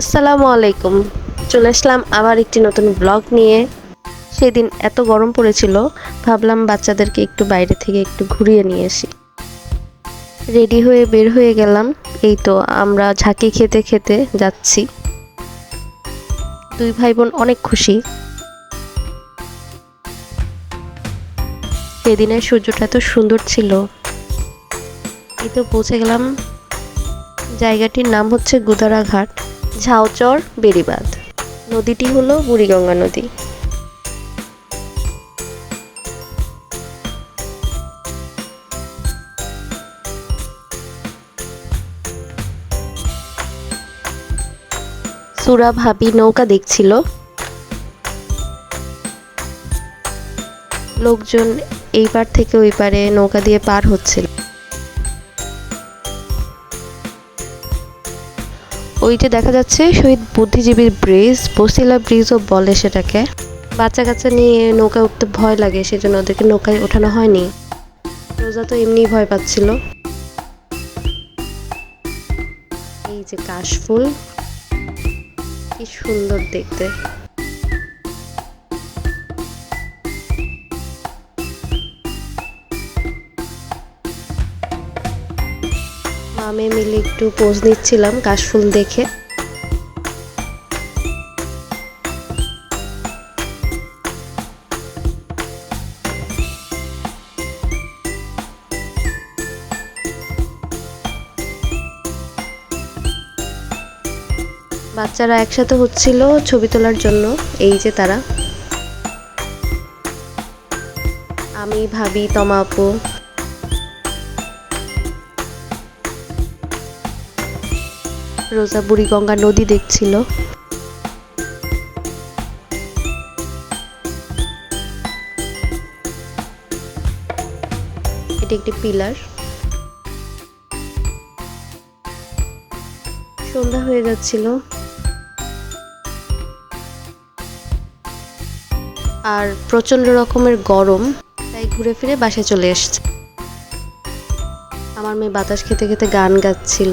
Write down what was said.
আসসালামু আলাইকুম। চলে আসলাম আবার একটি নতুন ব্লগ নিয়ে। সেদিন এত গরম পড়েছিল, ভাবলাম বাচ্চাদেরকে একটু বাইরে থেকে একটু ঘুরিয়ে নিয়ে আসি। রেডি হয়ে বের হয়ে গেলাম। এই তো আমরা ঝাঁকি খেতে খেতে যাচ্ছি। দুই ভাই বোন অনেক খুশি। সেদিনের সূর্যটা এত সুন্দর ছিল। এই তো পৌঁছে গেলাম। জায়গাটির নাম হচ্ছে গুদারা ঘাট ঝাউচর, বেড়িবাঁধ। নদীটি হলো বুড়িগঙ্গা নদী। সুরা ভাবি নৌকা দেখছিল। লোকজন এই পার থেকে ওই পারে নৌকা দিয়ে পার হচ্ছিল। ওইটা দেখা যাচ্ছে, শহীদ বুদ্ধিজীবীর ব্রিজ, বসিলা ব্রিজও বলে সেটাকে। বাচ্চা কাচ্চা নিয়ে নৌকায় উঠতে ভয় লাগে, সেজন্য ওদেরকে নৌকায় ওঠানো হয়নি। রোজা তো এমনি ভয় পাচ্ছিল। এই যে কাশফুল, কি সুন্দর দেখতে। মামে মিলে একটু পোজ নিচ্ছিলাম, কাশফুল দেখে। বাচ্চারা একসাথে হচ্ছিল ছবি তোলার জন্য, এই যে তারা। আমি, ভাবি, তমা আপু। রোজা বুড়িগঙ্গা নদী দেখছিল। এটি একটি পিলার। সন্ধ্যা হয়ে যাচ্ছিল। আর প্রচণ্ড রকমের গরম, তাই ঘুরে ফিরে বাসায় চলে এসছে। আমার মেয়ে বাতাস খেতে খেতে গান গাচ্ছিল।